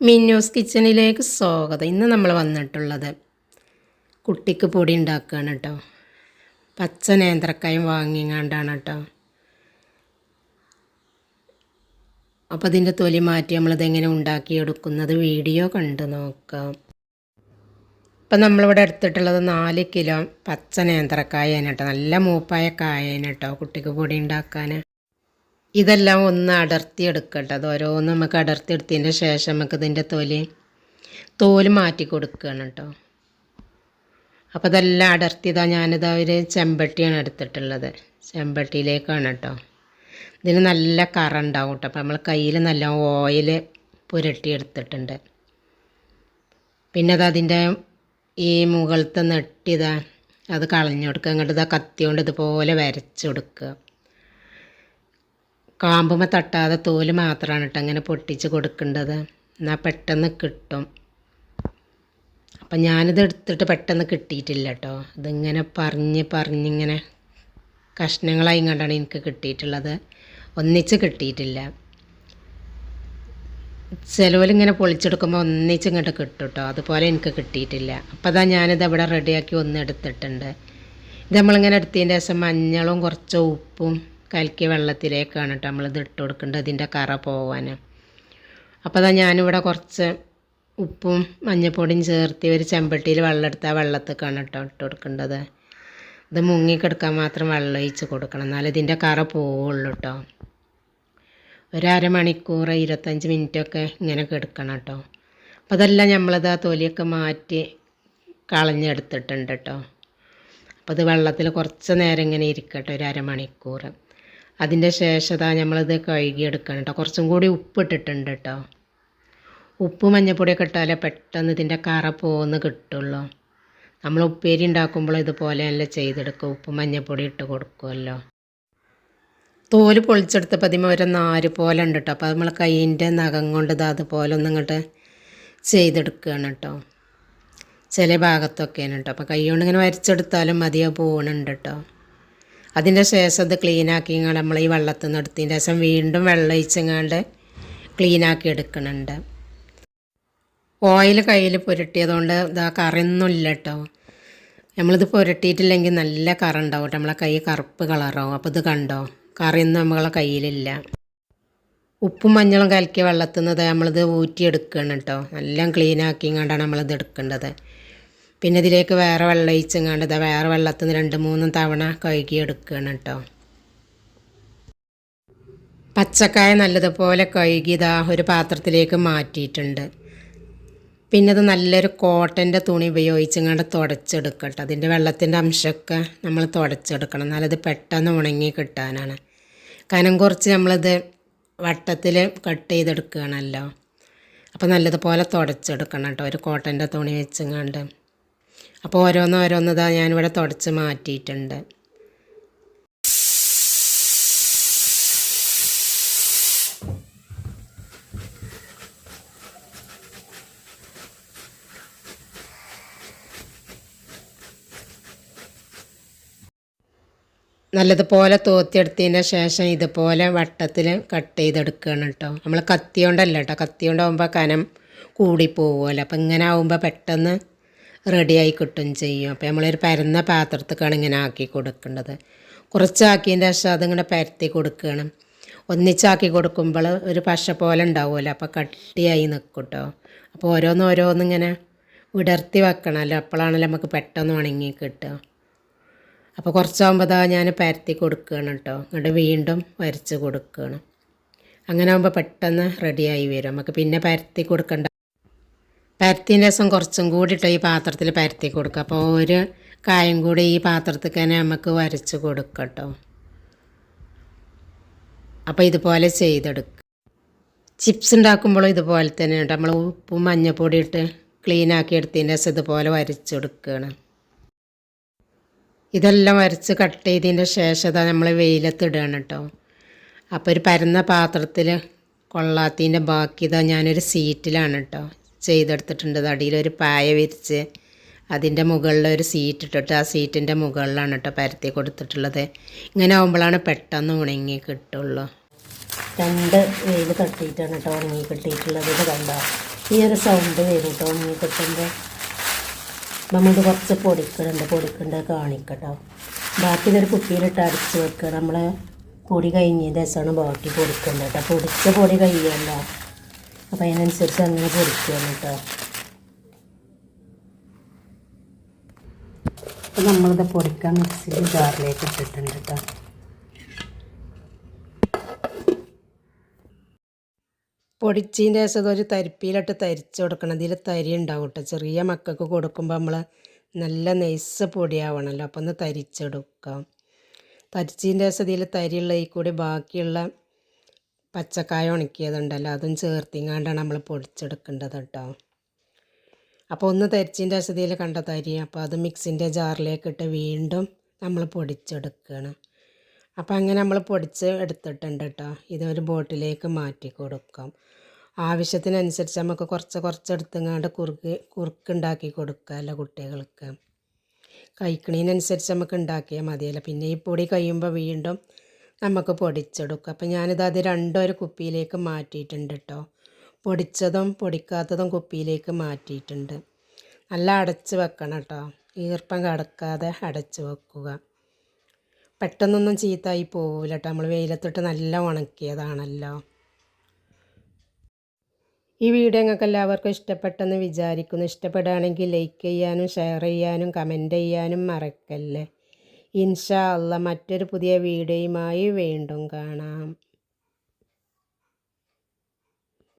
മിന്നൂസ് കിച്ചണിലേക്ക് സ്വാഗതം. ഇന്ന് നമ്മൾ വന്നിട്ടുള്ളത് കുട്ടിക്ക് പൊടി ഉണ്ടാക്കുകയാണ് കേട്ടോ. പച്ച നേന്ത്രക്കായും വാങ്ങിങ്ങാണ്ടാണ് കേട്ടോ. അപ്പോൾ അതിന്റെ തൊലി മാറ്റി നമ്മളിതെങ്ങനെ ഉണ്ടാക്കിയെടുക്കുന്നത് വീഡിയോ കണ്ട് നോക്കാം. ഇപ്പം നമ്മളിവിടെ എടുത്തിട്ടുള്ളത് നാല് കിലോ പച്ച നേന്ത്രക്കായാണ് കേട്ടോ. നല്ല മൂപ്പായ കായാണ് കേട്ടോ കുട്ടിക്ക് പൊടി ഉണ്ടാക്കാൻ. ഇതെല്ലാം ഒന്ന് അടർത്തി എടുക്കട്ടെ അത് ഓരോന്ന് നമുക്ക് അടർത്തി എടുത്തതിന്റെ ശേഷം നമുക്ക് ഇതിന്റെ തൊലി തോൽ മാറ്റി കൊടുക്കുകയാണ് കേട്ടോ. അപ്പോൾ ഇതെല്ലാം അടർത്തിയതാ ഞാനിതാ ഒരു ചെമ്പട്ടിയാണ് എടുത്തിട്ടുള്ളത്. ചെമ്പട്ടിയിലേക്കാണ് കേട്ടോ. ഇതിന് നല്ല കറ ഉണ്ടാവും കേട്ടോ. അപ്പോൾ നമ്മൾ കയ്യിൽ നല്ല ഓയിൽ പുരട്ടി എടുത്തിട്ടുണ്ട്. പിന്നെ അത് അതിന്റെ ഈ മുകളത്തെ നെട്ടിതാ അത് കളഞ്ഞു കൊടുക്കുക. അങ്ങോട്ട് ഇതാ കത്തിയോണ്ട് ഇതുപോലെ വരച്ച് കൊടുക്കുക. കാമ്പുമ്മ തട്ടാതെ തോൽ മാത്രമാണ് കേട്ടോ അങ്ങനെ പൊട്ടിച്ച് കൊടുക്കേണ്ടത്. എന്നാൽ പെട്ടെന്ന് കിട്ടും. അപ്പം ഞാനിത് എടുത്തിട്ട് പെട്ടെന്ന് കിട്ടിയിട്ടില്ല കേട്ടോ ഇതിങ്ങനെ പറഞ്ഞ് പറഞ്ഞിങ്ങനെ കഷ്ണങ്ങളായി കണ്ടാണ് എനിക്ക് കിട്ടിയിട്ടുള്ളത്. ഒന്നിച്ച് കിട്ടിയിട്ടില്ല. ചിലവിലിങ്ങനെ പൊളിച്ചെടുക്കുമ്പോൾ ഒന്നിച്ച് ഇങ്ങോട്ട് കിട്ടും കേട്ടോ അതുപോലെ എനിക്ക് കിട്ടിയിട്ടില്ല. അപ്പോൾ അതാ ഞാനിത് അവിടെ റെഡിയാക്കി ഒന്ന് എടുത്തിട്ടുണ്ട്. ഇത് നമ്മളിങ്ങനെ എടുത്തതിന്റെ ശേഷം മഞ്ഞളും കുറച്ച് ഉപ്പും കലക്കിയ വെള്ളത്തിലേക്കാണ് കേട്ടോ ഇത് ഇട്ട് കൊടുക്കേണ്ടത് ഇതിന്റെ കറ പോവാൻ അപ്പോൾ അതാ ഞാനിവിടെ കുറച്ച് ഉപ്പും മഞ്ഞപ്പൊടിയും ചേർത്ത് ഒരു ചെമ്പട്ടിയിൽ വെള്ളം എടുത്ത് വെള്ളത്തേക്കാണ് കേട്ടോ ഇട്ട് കൊടുക്കേണ്ടത്. ഇത് മുങ്ങിക്കെടുക്കാൻ മാത്രം വെള്ളം ഒഴിച്ച് കൊടുക്കണം എന്നാലും ഇതിന്റെ കറ പോവുള്ളൂ കേട്ടോ ഒരു അരമണിക്കൂർ ഇരുപത്തഞ്ച് മിനിറ്റൊക്കെ ഇങ്ങനെ കിടക്കണം കേട്ടോ അപ്പോൾ അതെല്ലാം നമ്മളത് ആ തൊലിയൊക്കെ മാറ്റി കളഞ്ഞെടുത്തിട്ടുണ്ട് കേട്ടോ അപ്പോൾ അത് വെള്ളത്തിൽ കുറച്ച് നേരം ഇങ്ങനെ ഇരിക്കട്ടെ ഒരു അരമണിക്കൂർ അതിന്റെ ശേഷം നമ്മളിത് കഴുകിയെടുക്കണം കേട്ടോ കുറച്ചും കൂടി ഉപ്പ് ഇട്ടിട്ടുണ്ട് കേട്ടോ ഉപ്പ് മഞ്ഞപ്പൊടിയൊക്കെ ഇട്ടാലേ പെട്ടെന്ന് ഇതിന്റെ കറ പോകുന്ന കിട്ടുള്ളൂ. നമ്മൾ ഉപ്പേരി ഉണ്ടാക്കുമ്പോൾ ഇതുപോലെ അല്ല ചെയ്തെടുക്കുക ഉപ്പ് മഞ്ഞപ്പൊടി ഇട്ട് കൊടുക്കുമല്ലോ. തോൽ പൊളിച്ചെടുത്തപ്പോൾ അതിമ ഒരു നാര് പോലെ ഉണ്ട് കേട്ടോ അപ്പോൾ നമ്മൾ കൈയിന്റെ നഖം കൊണ്ട് ഇത് അതുപോലെ ഒന്ന് ഇങ്ങോട്ട് ചെയ്തെടുക്കുകയാണ് കേട്ടോ ചില ഭാഗത്തൊക്കെയാണ് കേട്ടോ അപ്പോൾ കൈ കൊണ്ട് ഇങ്ങനെ വരച്ചെടുത്താലും മതിയാ പോകണുണ്ട് കേട്ടോ അതിന്റെ ശേഷം ഇത് ക്ലീനാക്കി നമ്മൾ ഈ വെള്ളത്തിൽ നിന്ന് എടുത്തതിന്റെ ശേഷം വീണ്ടും വെള്ളം ഒഴിച്ചങ്ങാണ്ട് ക്ലീനാക്കി എടുക്കണുണ്ട്. ഓയിൽ കയ്യിൽ പുരട്ടിയതുകൊണ്ട് ഇതാ കറിയൊന്നുമില്ല കേട്ടോ നമ്മളിത് പുരട്ടിയിട്ടില്ലെങ്കിൽ നല്ല കറ ഉണ്ടാവും നമ്മളെ കൈ കറുപ്പ് കളറാവും. അപ്പോൾ ഇത് കണ്ടോ? കറിയൊന്നും നമ്മളെ കയ്യിലില്ല. ഉപ്പും മഞ്ഞളും കലക്കിയ വെള്ളത്തിൽ നിന്ന് നമ്മളിത് ഊറ്റിയെടുക്കുകയാണ് കേട്ടോ എല്ലാം ക്ലീനാക്കി കൊണ്ടാണ് നമ്മളിത് എടുക്കേണ്ടത്. പിന്നെ ഇതിലേക്ക് വേറെ വെള്ളം ഒഴിച്ചെങ്ങാണ്ട് ഇതാ വേറെ വെള്ളത്തിൽ നിന്ന് രണ്ട് മൂന്നും തവണ കഴുകി എടുക്കുകയാണ് കേട്ടോ. പച്ചക്കായ നല്ലതുപോലെ കഴുകി ഇതാ ഒരു പാത്രത്തിലേക്ക് മാറ്റിയിട്ടുണ്ട്. പിന്നെ അത് നല്ലൊരു കോട്ടന്റെ തുണി ഉപയോഗിച്ചെങ്ങാണ്ട് തുടച്ചെടുക്കട്ടെ അതിന്റെ വെള്ളത്തിന്റെ അംശമൊക്കെ നമ്മൾ തുടച്ചെടുക്കണം. എന്നാലത് പെട്ടെന്ന് ഉണങ്ങി കിട്ടാനാണ്. കനം കുറച്ച് നമ്മളിത് വട്ടത്തിൽ കട്ട് ചെയ്തെടുക്കുകയാണല്ലോ. അപ്പോൾ നല്ലതുപോലെ തുടച്ചെടുക്കണം കേട്ടോ. ഒരു കോട്ടന്റെ തുണി വെച്ചങ്ങാണ്ട്. അപ്പോൾ ഓരോന്ന് ഓരോന്ന് ഇതാ ഞാനിവിടെ തുടച്ച് മാറ്റിയിട്ടുണ്ട്. നല്ലതുപോലെ തോത്തിയെടുത്തതിന്റെ ശേഷം ഇതുപോലെ വട്ടത്തിൽ കട്ട് ചെയ്തെടുക്കുകയാണ് കേട്ടോ. നമ്മൾ കത്തി കൊണ്ടല്ല കേട്ടോ. കത്തി കൊണ്ടാകുമ്പോൾ കനം കൂടിപ്പോവുമല്ലോ. അപ്പം ഇങ്ങനെ ആകുമ്പോൾ പെട്ടെന്ന് റെഡിയായി കിട്ടും ചെയ്യും. അപ്പോൾ നമ്മളൊരു പരന്ന പാത്രത്തേക്കാണ് ഇങ്ങനെ ആക്കി കൊടുക്കേണ്ടത്. കുറച്ചാക്കിയതിന്റെ ശേഷം അതിങ്ങനെ പരത്തി കൊടുക്കണം. ഒന്നിച്ചാക്കി കൊടുക്കുമ്പോൾ ഒരു പശ പോലെ ഉണ്ടാവുമല്ലോ. അപ്പോൾ കട്ടിയായി നിൽക്കും കേട്ടോ അപ്പോൾ ഓരോന്ന് ഓരോന്നിങ്ങനെ വിടർത്തി വെക്കണമല്ലോ അപ്പോഴാണല്ലോ നമുക്ക് പെട്ടെന്ന് ഉണങ്ങി കിട്ടുക. അപ്പോൾ കുറച്ചാകുമ്പോൾ അതാ ഞാൻ പരത്തി കൊടുക്കുകയാണ് കേട്ടോ. എന്നിട്ട് വീണ്ടും വരച്ച് കൊടുക്കുകയാണ് അങ്ങനെ ആകുമ്പോൾ പെട്ടെന്ന് റെഡിയായി വരും. നമുക്ക് പിന്നെ പരത്തി കൊടുക്കണ്ട പരത്തിന്റെ രസം കുറച്ചും കൂടി ഇട്ട് ഈ പാത്രത്തിൽ പരത്തി കൊടുക്കുക. അപ്പോൾ ഒരു കായം കൂടി ഈ പാത്രത്തിൽ തന്നെ നമുക്ക് വരച്ച് കൊടുക്കാം കേട്ടോ അപ്പോൾ ഇതുപോലെ ചെയ്തെടുക്കുക. ചിപ്സ് ഉണ്ടാക്കുമ്പോഴും ഇതുപോലെ തന്നെ ഉണ്ട്. നമ്മൾ ഉപ്പും മഞ്ഞപ്പൊടി ഇട്ട് ക്ലീൻ ആക്കി എടുത്തതിന്റെ രസം ഇതുപോലെ വരച്ചെടുക്കുകയാണ് ഇതെല്ലാം വരച്ച് കട്ട് ചെയ്തതിന്റെ ശേഷം അതാ നമ്മൾ വെയിലത്തിടുകയാണ് കേട്ടോ. അപ്പോൾ ഒരു പരന്ന പാത്രത്തിൽ കൊള്ളാത്തതിന്റെ ബാക്കി ഇതാ ഞാനൊരു സീറ്റിലാണ് കേട്ടോ. ചെയ്തെടുത്തിട്ടുണ്ട്. അടിയിലൊരു പായ വിരിച്ച് അതിന്റെ മുകളിൽ ഒരു സീറ്റ് ഇട്ടിട്ട് ആ സീറ്റിന്റെ മുകളിലാണ് കേട്ടോ പരത്തി കൊടുത്തിട്ടുള്ളത്. ഇങ്ങനെ ആകുമ്പോഴാണ് പെട്ടെന്ന് ഉണങ്ങി കിട്ടുള്ളൂ. രണ്ട് വെയിൽ തട്ടിയിട്ടാണ് കേട്ടോ ഉണങ്ങി കിട്ടിയിട്ടുള്ളത്. ഇത് കണ്ടോ? ഈ ഒരു സൗണ്ട് വരും കേട്ടോ ഉണങ്ങി കിട്ടുമ്പോൾ. നമ്മളിത് കുറച്ച് പൊടിക്കുന്നുണ്ട്. പൊടിക്കുന്നുണ്ട് കാണിക്കട്ടോ. ബാക്കി ഇതൊരു കുപ്പിയിലിട്ട് അടിച്ച് വെക്കുക. നമ്മൾ പൊടി കഴിഞ്ഞതിന്റെ ദിവസമാണ് ബാക്കി പൊടിക്കേണ്ടത് കേട്ടോ. പൊടിച്ച പൊടി കഴിയല്ല. അപ്പം അതിനനുസരിച്ച് അങ്ങനെ പൊടിക്കണം കേട്ടോ അപ്പം നമ്മളിത് പൊടിക്കാൻ മിക്സിയിൽ ജാറിലേക്ക് ഇട്ടിട്ടുണ്ട് കേട്ടോ പൊടിച്ചതിന്റെ ശേഷം ഒരു തരിപ്പിയിലിട്ട് തരിച്ച് കൊടുക്കണം. ഇതിൽ തരി ഉണ്ടാവും കേട്ടോ ചെറിയ മക്കൾക്ക് കൊടുക്കുമ്പോൾ നമ്മൾ നല്ല നെയ്സ് പൊടിയാവണമല്ലോ അപ്പോൾ ഒന്ന് തരിച്ചെടുക്കാം. തരിച്ചതിന്റെ ശേഷം ഇതിൽ തരിയുള്ള ഈ കൂടി ബാക്കിയുള്ള പച്ചക്കായ ഉണക്കിയതുണ്ടല്ലോ അതും ചേർത്തിങ്ങാണ്ടാണ് നമ്മൾ പൊടിച്ചെടുക്കേണ്ടത് കേട്ടോ അപ്പോൾ ഒന്ന് തരിച്ചിന്റെ ഇതിൽ കണ്ട തരി? അപ്പോൾ അത് മിക്സിന്റെ ജാറിലേക്ക് ഇട്ട് വീണ്ടും നമ്മൾ പൊടിച്ചെടുക്കണം. അപ്പോൾ അങ്ങനെ നമ്മൾ പൊടിച്ച് എടുത്തിട്ടുണ്ട് കേട്ടോ ഇതൊരു ബോട്ടിലേക്ക് മാറ്റി കൊടുക്കാം. ആവശ്യത്തിനനുസരിച്ച് നമുക്ക് കുറച്ച് കുറച്ച് എടുത്തുങ്ങാണ്ട് കുറുക്ക് കുറുക്കുണ്ടാക്കി കൊടുക്കാമല്ലോ കുട്ടികൾക്ക്. കഴിക്കണതിനനുസരിച്ച് നമുക്ക് ഉണ്ടാക്കിയാൽ മതിയല്ലോ. പിന്നെ ഈ പൊടി കഴിയുമ്പോൾ വീണ്ടും നമുക്ക് പൊടിച്ചെടുക്കാം. അപ്പം ഞാനിത് അത് രണ്ടും ഒരു കുപ്പിയിലേക്ക് മാറ്റിയിട്ടുണ്ട് കേട്ടോ. പൊടിച്ചതും പൊടിക്കാത്തതും കുപ്പിയിലേക്ക് മാറ്റിയിട്ടുണ്ട്. നല്ല അടച്ച് വെക്കണം കേട്ടോ. ഈർപ്പം കടക്കാതെ അടച്ച് വെക്കുക. പെട്ടെന്നൊന്നും ചീത്തായി പോവില്ല കേട്ടോ. നമ്മൾ വെയിലത്തിട്ട് നല്ല ഉണക്കിയതാണല്ലോ. ഈ വീഡിയോ നിങ്ങൾക്ക് എല്ലാവർക്കും ഇഷ്ടപ്പെട്ടെന്ന് വിചാരിക്കുന്നു. ഇഷ്ടപ്പെടുകയാണെങ്കിൽ ലൈക്ക് ചെയ്യാനും ഷെയർ ചെയ്യാനും കമന്റ് ചെയ്യാനും മറക്കല്ലേ. ഇൻഷാ അല്ല മറ്റൊരു പുതിയ വീഡിയോയുമായി വീണ്ടും കാണാം.